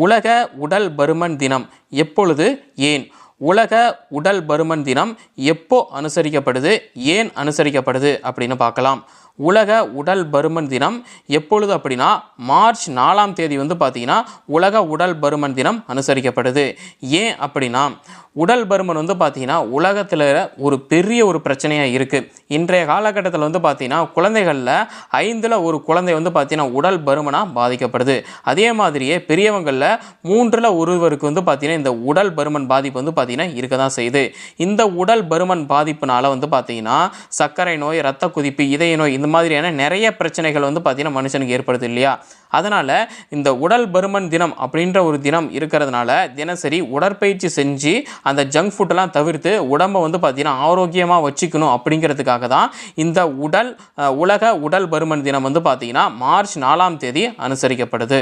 உலக உடல் பருமன் தினம் எப்பொழுது? ஏன்? உலக உடல் பருமன் தினம் எப்போ அனுசரிக்கப்படுது? ஏன் அனுசரிக்கப்படுது? அப்படின்னு பார்க்கலாம். உலக உடல் பருமன் தினம். எப்பொழுது அப்படின்னா மார்ச் நாலாம் தேதி வந்து பார்த்தீங்கன்னா உலக உடல் பருமன் தினம் அனுசரிக்கப்படுது. ஏன் அப்படின்னா உடல் பருமன் வந்து பார்த்தீங்கன்னா உலகத்தில் ஒரு பெரிய ஒரு பிரச்சனையாக இருக்குது இன்றைய காலகட்டத்தில் வந்து பார்த்தீங்கன்னா குழந்தைகளில் ஐந்தில் ஒரு குழந்தை வந்து பார்த்தீங்கன்னா உடல் பருமனாக பாதிக்கப்படுது. அதே மாதிரியே பெரியவங்களில் மூன்றில் ஒருவருக்கு வந்து பார்த்தீங்கன்னா இந்த உடல் பருமன் பாதிப்பு வந்து பார்த்தீங்கன்னா இருக்க தான் செய்யுது. இந்த உடல் பருமன் பாதிப்புனால வந்து பார்த்தீங்கன்னா சர்க்கரை நோய் ரத்த குதிப்பு இதய நோய் இந்த மாதிரியான நிறைய பிரச்சனைகள் வந்து பார்த்தீங்கன்னா மனுஷனுக்கு ஏற்படுது இல்லையா? அதனால் இந்த உடல் பருமன் தினம் அப்படின்ற ஒரு தினம் இருக்கிறதுனால தினசரி உடற்பயிற்சி செஞ்சு அந்த ஜங்க் ஃபுட்டெல்லாம் தவிர்த்து உடம்பை வந்து பார்த்திங்கன்னா ஆரோக்கியமாக வச்சுக்கணும் அப்படிங்கிறதுக்காக தான் இந்த உடல் உலக உடல் பருமன் தினம் வந்து பார்த்தீங்கன்னா மார்ச் நாலாம் தேதி அனுசரிக்கப்படுது.